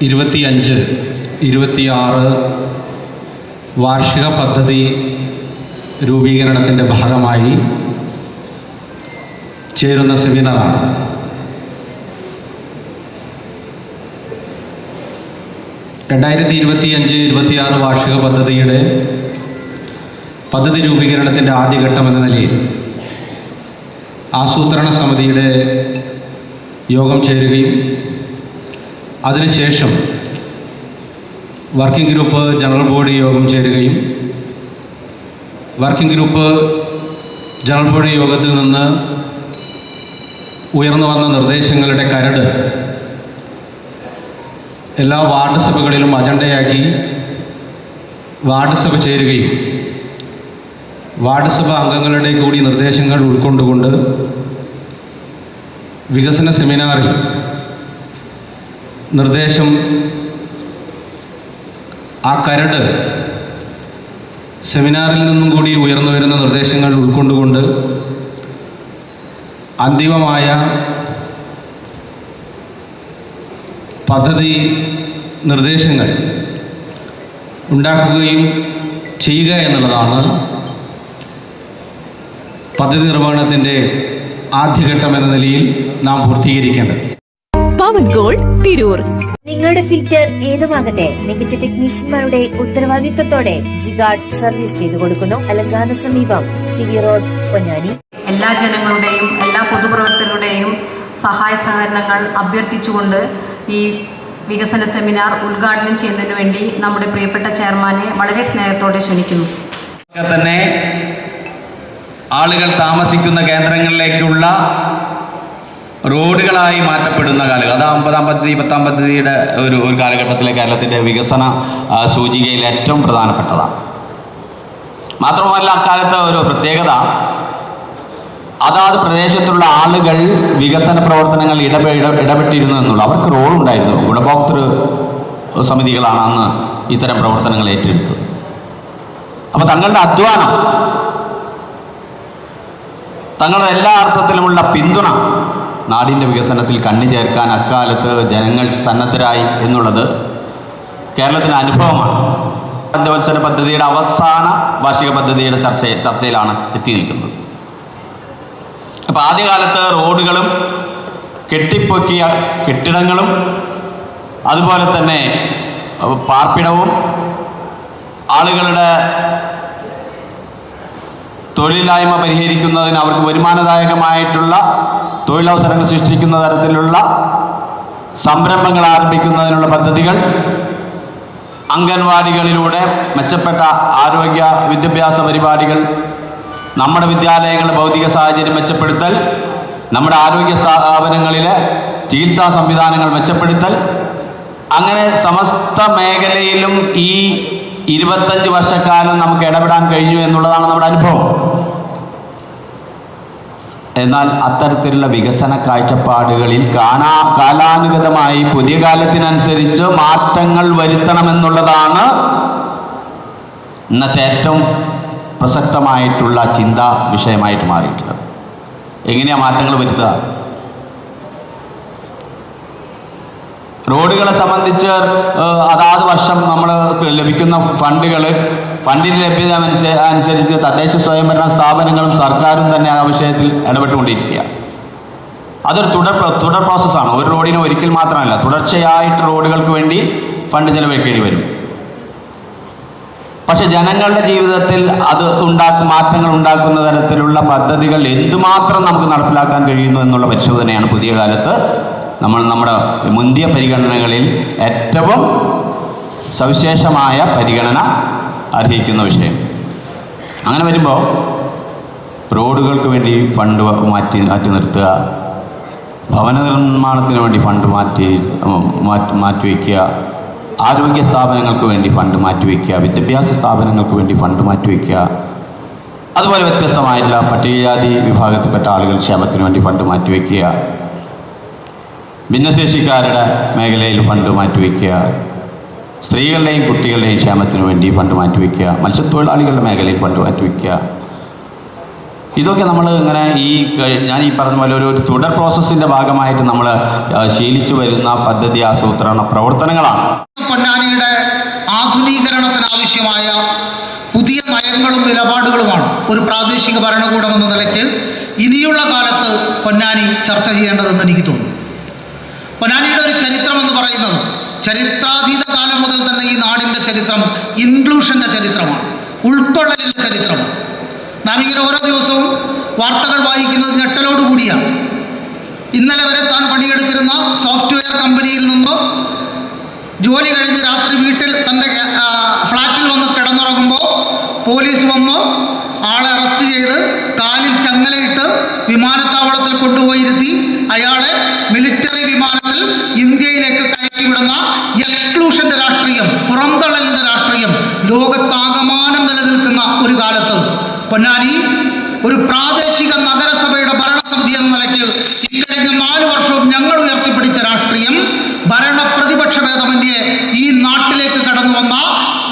ഇരുപത്തിയഞ്ച് ഇരുപത്തിയാറ് വാർഷിക പദ്ധതി രൂപീകരണത്തിന്റെ ഭാഗമായി ചേരുന്ന സെമിനാറാണ്. രണ്ടായിരത്തി ഇരുപത്തിയഞ്ച് ഇരുപത്തിയാറ് വാർഷിക പദ്ധതിയുടെ പദ്ധതി രൂപീകരണത്തിന്റെ ആദ്യഘട്ടം എന്ന നിലയിൽ ആസൂത്രണ സമിതിയുടെ യോഗം ചേരുകയും അതിനുശേഷം വർക്കിംഗ് ഗ്രൂപ്പ് ജനറൽ ബോഡി യോഗം ചേരുകയും വർക്കിംഗ് ഗ്രൂപ്പ് ജനറൽ ബോഡി യോഗത്തിൽ നിന്ന് ഉയർന്നു വന്ന നിർദ്ദേശങ്ങളുടെ കരട് എല്ലാ വാർഡ് സഭകളിലും അജണ്ടയാക്കി വാർഡ് സഭ ചേരുകയും വാർഡ് സഭ അംഗങ്ങളുടെ കൂടി നിർദ്ദേശങ്ങൾ ഉൾക്കൊണ്ടുകൊണ്ട് വികസന സെമിനാറിൽ നിർദ്ദേശം ആ കരട് സെമിനാറിൽ നിന്നും കൂടി ഉയർന്നു വരുന്ന നിർദ്ദേശങ്ങൾ ഉൾക്കൊണ്ടുകൊണ്ട് അന്തിമമായ പദ്ധതി നിർദ്ദേശങ്ങൾ ഉണ്ടാക്കുകയും ചെയ്യുക എന്നുള്ളതാണ് പദ്ധതി നിർവഹണത്തിന്റെ ആദ്യഘട്ടം എന്ന നിലയിൽ നാം പൂർത്തീകരിക്കേണ്ടത്. പവൻ ഗോൾഡ് തിരൂർ നിങ്ങളുടെ ഫിൽറ്റർ ഏതുമാകട്ടെ മികച്ച ടെക്നീഷ്യന്മാരുടെ ഉത്തരവാദിത്തത്തോടെ ജിഗാർഡ് സർവീസ് ചെയ്തു കൊടുക്കുന്നു. അലങ്കാന സമീപം സിവി റോഡ് പൊന്നാനി. എല്ലാ ജനങ്ങളുടെയും എല്ലാ പൊതുപ്രവർത്തകരുടെയും സഹായ സഹകരണങ്ങൾ അഭ്യർത്ഥിച്ചുകൊണ്ട് ഈ വികസന സെമിനാർ ഉദ്ഘാടനം ചെയ്യുന്നതിന് വേണ്ടി നമ്മുടെ പ്രിയപ്പെട്ട ചെയർമാനെ വളരെ സ്നേഹത്തോടെ ക്ഷണിക്കുന്നു. തന്നെ ആളുകൾ താമസിക്കുന്ന കേന്ദ്രങ്ങളിലേക്കുള്ള റോഡുകളായി മാറ്റപ്പെടുന്ന കാലഘട്ടം അത് അമ്പതാം പദ്ധതി പത്താം പദ്ധതിയുടെ ഒരു ഒരു കാലഘട്ടത്തിലെ കേരളത്തിന്റെ വികസന സൂചികയിൽ ഏറ്റവും പ്രധാനപ്പെട്ടതാണ്. മാത്രമല്ല അക്കാലത്ത് ഒരു പ്രത്യേകത അതാത് പ്രദേശത്തുള്ള ആളുകൾ വികസന പ്രവർത്തനങ്ങൾ ഇടപെ ഇട- ഇടപെട്ടിരുന്നു എന്നുള്ളു. അവർക്ക് റോൾ ഉണ്ടായിരുന്നു. ഗുണഭോക്തൃ സമിതികളാണ് അന്ന് ഇത്തരം പ്രവർത്തനങ്ങൾ ഏറ്റെടുത്തത്. അപ്പോൾ തങ്ങളുടെ അധ്വാനം തങ്ങളുടെ എല്ലാ അർത്ഥത്തിലുമുള്ള പിന്തുണ നാടിന്റെ വികസനത്തിൽ കണ്ണു ചേർക്കാൻ അക്കാലത്ത് ജനങ്ങൾ സന്നദ്ധരായി എന്നുള്ളത് കേരളത്തിന് അനുഭവമാണ്. പഞ്ചവത്സര പദ്ധതിയുടെ അവസാന വാർഷിക പദ്ധതിയുടെ ചർച്ച ചർച്ചയിലാണ് എത്തി നിൽക്കുന്നത്. അപ്പോൾ ആദ്യകാലത്ത് റോഡുകളും കെട്ടിപ്പൊക്കിയ കെട്ടിടങ്ങളും അതുപോലെ തന്നെ പാർപ്പിടവും ആളുകളുടെ തൊഴിലില്ലായ്മ പരിഹരിക്കുന്നതിന് അവർക്ക് വരുമാനദായകമായിട്ടുള്ള തൊഴിലവസരങ്ങൾ സൃഷ്ടിക്കുന്ന തരത്തിലുള്ള സംരംഭങ്ങൾ ആരംഭിക്കുന്നതിനുള്ള പദ്ധതികൾ അംഗൻവാടികളിലൂടെ മെച്ചപ്പെട്ട ആരോഗ്യ വിദ്യാഭ്യാസ പരിപാടികൾ നമ്മുടെ വിദ്യാലയങ്ങളുടെ ഭൗതിക സാഹചര്യം മെച്ചപ്പെടുത്തൽ നമ്മുടെ ആരോഗ്യ സ്ഥാപനങ്ങളിലെ ചികിത്സാ സംവിധാനങ്ങൾ മെച്ചപ്പെടുത്തൽ. അങ്ങനെ സമസ്ത മേഖലയിലും ഈ ഇരുപത്തഞ്ച് വർഷക്കാലം നമുക്ക് ഇടപെടാൻ കഴിഞ്ഞു എന്നുള്ളതാണ് നമ്മുടെ അനുഭവം. എന്നാൽ അത്തരത്തിലുള്ള വികസന കാഴ്ചപ്പാടുകളിൽ കാണാ കാലാനുഗതമായി പുതിയ കാലത്തിനനുസരിച്ച് മാറ്റങ്ങൾ വരുത്തണമെന്നുള്ളതാണ് ഇന്നത്തെ ഏറ്റവും പ്രസക്തമായിട്ടുള്ള ചിന്താ വിഷയമായിട്ട് മാറിയിട്ടുള്ളത്. എങ്ങനെയാ മാറ്റങ്ങൾ വരുത്തുക? റോഡുകളെ സംബന്ധിച്ച് അതാത് വർഷം നമ്മൾ ലഭിക്കുന്ന ഫണ്ടുകൾ ഫണ്ടിന് ലഭ്യത അനുസ- അനുസരിച്ച് തദ്ദേശ സ്വയംഭരണ സ്ഥാപനങ്ങളും സർക്കാരും തന്നെ ആ വിഷയത്തിൽ ഇടപെട്ടുകൊണ്ടിരിക്കുക. അതൊരു തുടർ തുടർ പ്രോസസ്സാണ് ഒരു റോഡിന് ഒരിക്കൽ മാത്രമല്ല തുടർച്ചയായിട്ട് റോഡുകൾക്ക് വേണ്ടി ഫണ്ട് ചെലവഴിക്കേണ്ടി വരും. പക്ഷെ ജനങ്ങളുടെ ജീവിതത്തിൽ അത് ഉണ്ടാക്കും മാറ്റങ്ങൾ ഉണ്ടാക്കുന്ന തരത്തിലുള്ള പദ്ധതികൾ എന്തുമാത്രം നമുക്ക് നടപ്പിലാക്കാൻ കഴിയുന്നു എന്നുള്ള പരിശോധനയാണ് പുതിയ കാലത്ത് നമ്മൾ നമ്മുടെ മുന്തിയ പരിഗണനകളിൽ ഏറ്റവും സവിശേഷമായ പരിഗണന അർഹിക്കുന്ന വിഷയം. അങ്ങനെ വരുമ്പോൾ റോഡുകൾക്ക് വേണ്ടി ഫണ്ട് മാറ്റി മാറ്റി നിർത്തുക. ഭവന നിർമ്മാണത്തിന് വേണ്ടി ഫണ്ട് മാറ്റി മാറ്റി മാറ്റിവെക്കുക ആരോഗ്യ സ്ഥാപനങ്ങൾക്ക് വേണ്ടി ഫണ്ട് മാറ്റിവെക്കുക വിദ്യാഭ്യാസ സ്ഥാപനങ്ങൾക്ക് വേണ്ടി ഫണ്ട് മാറ്റിവെക്കുക അതുപോലെ വ്യത്യസ്തമായിട്ടുള്ള പട്ടികജാതി വിഭാഗത്തിൽപ്പെട്ട ആളുകൾ ക്ഷേമത്തിന് വേണ്ടി ഫണ്ട് മാറ്റിവെക്കുക ഭിന്നശേഷിക്കാരുടെ മേഖലയിൽ ഫണ്ട് മാറ്റിവെക്കുക സ്ത്രീകളുടെയും കുട്ടികളുടെയും ക്ഷേമത്തിന് വേണ്ടി ഫണ്ട് മാറ്റിവെക്കുക മത്സ്യത്തൊഴിലാളികളുടെ മേഖലയിൽ ഫണ്ട് മാറ്റിവെക്കുക. ഇതൊക്കെ നമ്മൾ ഇങ്ങനെ ഈ ഞാൻ ഈ പറഞ്ഞ പോലെ ഒരു തുടർ പ്രോസസ്സിന്റെ ഭാഗമായിട്ട് നമ്മൾ ശീലിച്ചു വരുന്ന പദ്ധതി ആസൂത്രണ പ്രവർത്തനങ്ങളാണ്. പൊന്നാനിയുടെ ആധുനീകരണത്തിന് ആവശ്യമായ പുതിയ നയങ്ങളും നിലപാടുകളുമാണ് ഒരു പ്രാദേശിക ഭരണകൂടം എന്ന നിലയ്ക്ക് ഇനിയുള്ള കാലത്ത് പൊന്നാനി ചർച്ച ചെയ്യേണ്ടതെന്ന് എനിക്ക് തോന്നുന്നു. പൊന്നാനിയുടെ ഒരു ചരിത്രം എന്ന് പറയുന്നത് ചരിത്രാതീത കാലം മുതൽ തന്നെ ഈ നാടിന്റെ ചരിത്രം ഇൻക്ലൂഷന്റെ ചരിത്രമാണ് ഉൾക്കൊള്ളലിന്റെ ചരിത്രമാണ്. നാം ഇങ്ങനെ ഓരോ ദിവസവും വാർത്തകൾ വായിക്കുന്നത് ഞെട്ടലോടുകൂടിയാണ് ഇന്നലെ വരെ താൻ പണിയെടുത്തിരുന്ന സോഫ്റ്റ്വെയർ കമ്പനിയിൽ നിന്നോ ജോലി കഴിഞ്ഞ് രാത്രി വീട്ടിൽ തന്റെ ഫ്ലാറ്റിൽ വന്ന് കിടന്നുറങ്ങുമ്പോൾ പോലീസ് വന്ന് ആളെ അറസ്റ്റ് ചെയ്ത് കാലിൽ ചങ്ങലയിട്ട് വിമാനത്താവളത്തിൽ കൊണ്ടുപോയിരുത്തി അയാളെ മിലിറ്ററി വിമാനത്തിൽ ഇന്ത്യയിലേക്ക് കയറ്റിവിടുന്ന എക്സ്ക്ലൂഷന്റെ രാഷ്ട്രീയം പുറന്തള്ളലിന്റെ രാഷ്ട്രീയം ലോകത്താകമാനം നിലനിൽക്കുന്ന ഒരു കാലത്ത് പൊന്നാനി ഒരു പ്രാദേശിക നഗരസഭയുടെ ഭരണസമിതി എന്ന നിലയ്ക്ക് ഇക്കഴിഞ്ഞ നാല് വർഷവും ഞങ്ങൾ ഉയർത്തിപ്പിടിച്ച രാഷ്ട്രീയം ഭരണപ്രതിപക്ഷ പ്രതിപക്ഷ ഭേദമന്യേ ഈ നാട്ടിലേക്ക് കടന്നു വന്ന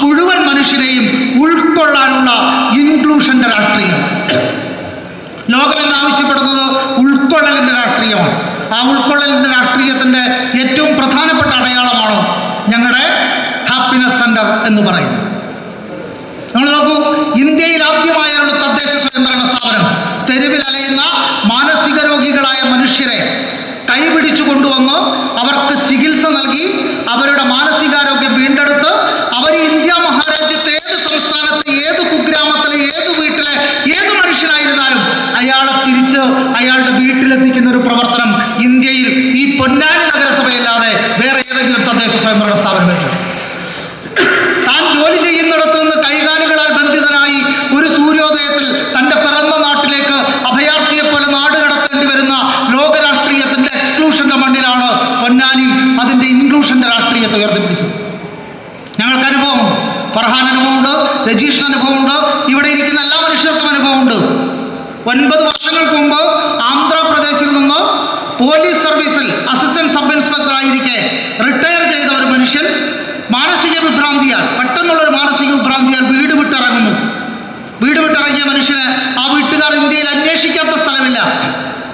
മുഴുവൻ മനുഷ്യരെയും ഉൾക്കൊള്ളാനുള്ള ഇൻക്ലൂഷന്റെ രാഷ്ട്രീയം. ലോകം എന്ന് ആവശ്യപ്പെടുന്നത് ഉൾക്കൊള്ളലിന്റെ രാഷ്ട്രീയമാണ്. ആ ഉൾക്കൊള്ളലിന്റെ രാഷ്ട്രീയത്തിന്റെ ഏറ്റവും പ്രധാനപ്പെട്ട അടയാളമാണ് ഞങ്ങളുടെ ഹാപ്പിനെസ് സെന്റർ എന്ന് പറയുന്നത് നമ്മൾ നോക്കൂ ഇന്ത്യയിൽ ആദ്യമായാണ് ഒരു തദ്ദേശ സ്ഥാപനം തെരുവിൽ അലയുന്ന മാനസിക രോഗികളായ മനുഷ്യരെ കൈപിടിച്ചു കൊണ്ടുവന്ന് അവർക്ക് ചികിത്സ നൽകി അവരുടെ മാനസികാരോഗ്യം വീണ്ടെടുത്ത് അവർ ഇന്ത്യ മഹാരാജ്യത്തെ ഏത് സംസ്ഥാനത്തെ ഏത് കുഗ്രാമത്തിലെ ഏത് വീട്ടിലെ ഏത് മനുഷ്യനായിരുന്നാലും അയാളെ തിരിച്ച് അയാളുടെ വീട്ടിലെത്തിക്കുന്ന ഒരു പ്രവർത്തനം ഇന്ത്യയിൽ ഈ പൊന്നാനി നഗരസഭയല്ലാതെ വേറെ ഏതെങ്കിലും തദ്ദേശ സ്വയംഭരണ സ്ഥാപനം പറ്റും താൻ ജോലി ചെയ്യുന്നിടത്ത് നിന്ന് കൈകാലുകളാൽ ബന്ധിതനായി ഒരു സൂര്യോദയത്തിൽ തന്റെ പിറന്ന നാട്ടിലേക്ക് അഭയാർത്ഥിയെ പോലെ നാട് കടത്തേണ്ടി വരുന്ന ലോക രാഷ്ട്രീയത്തിന്റെ എക്സ്ക്ലൂഷന്റെ മണ്ണിലാണ് പൊന്നാനി ഇൻക്ലൂഷന്റെ രാഷ്ട്രീയത്തെ ഉയർത്തിപ്പിടിച്ചത് ഞങ്ങൾക്ക് അനുഭവമുണ്ട്. ഫർഹാൻ അനുഭവമുണ്ട് രജീഷിന് അനുഭവമുണ്ട് ഇവിടെ ഇരിക്കുന്ന എല്ലാ മനുഷ്യർക്കും അനുഭവമുണ്ട്. ഒൻപത് വർഷങ്ങൾക്ക് മുമ്പ് ആന്ധ്രാപ്രദേശിൽ നിന്ന് പോലീസ് സർവീസിൽ അസിസ്റ്റന്റ് സബ് ഇൻസ്പെക്ടർ ആയിരിക്കെ റിട്ടയർ ചെയ്ത ഒരു മനുഷ്യൻ മാനസിക വിഭ്രാന്തിയാൽ പെട്ടെന്നുള്ള ഒരു മാനസിക വിഭ്രാന്തിയാൽ വീട് വിട്ടിറങ്ങുന്നു വീട് വിട്ടിറങ്ങിയ മനുഷ്യന് ആ വീട്ടുകാർ ഇന്ത്യയിൽ അന്വേഷിക്കാത്ത സ്ഥലമില്ല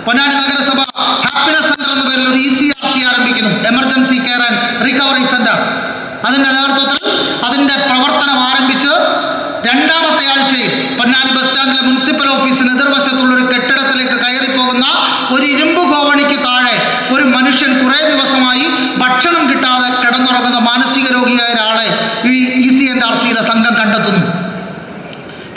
പൊന്നാനി നഗരസഭ ഹാപ്പിനെസ് സെന്റർ എന്ന പേരിൽ ഒരു ഇ സി ആർ സി ആരംഭിക്കുന്നു emergency care and recovery centre അതിന്റെ നേതൃത്വത്തിൽ അതിന്റെ പ്രവർത്തനം ആരംഭിച്ച് രണ്ടാമത്തെ ആഴ്ചയിൽ പൊന്നാനി ബസ് സ്റ്റാൻഡിലെ മുനിസിപ്പൽ ഓഫീസിന് എതിർവശത്തുള്ള ഒരു കെട്ടിടത്തിലേക്ക് കയറി പോകുന്ന ഒരു ഇരുമ്പ് ഗോവണിക്ക് താഴെ ഒരു മനുഷ്യൻ കുറേ ദിവസമായി ഭക്ഷണം കിട്ടാതെ കിടന്നുറങ്ങുന്ന മാനസിക രോഗിയായ ഒരാളെ ഈ ഇ സി എൻ ആർ സിയിലെ സംഘം കണ്ടെത്തുന്നു.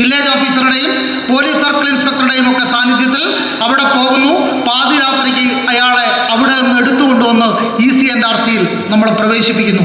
വില്ലേജ് ഓഫീസറുടെയും പോലീസ് സർക്കിൾ ഇൻസ്പെക്ടറുടെയും ഒക്കെ സാന്നിധ്യത്തിൽ അവിടെ പോകുന്നു. പാതിരാത്രിക്ക് അയാളെ അവിടെ നിന്ന് എടുത്തുകൊണ്ടുവന്ന് ഇ സി എൻ ആർ സിയിൽ നമ്മൾ പ്രവേശിപ്പിക്കുന്നു.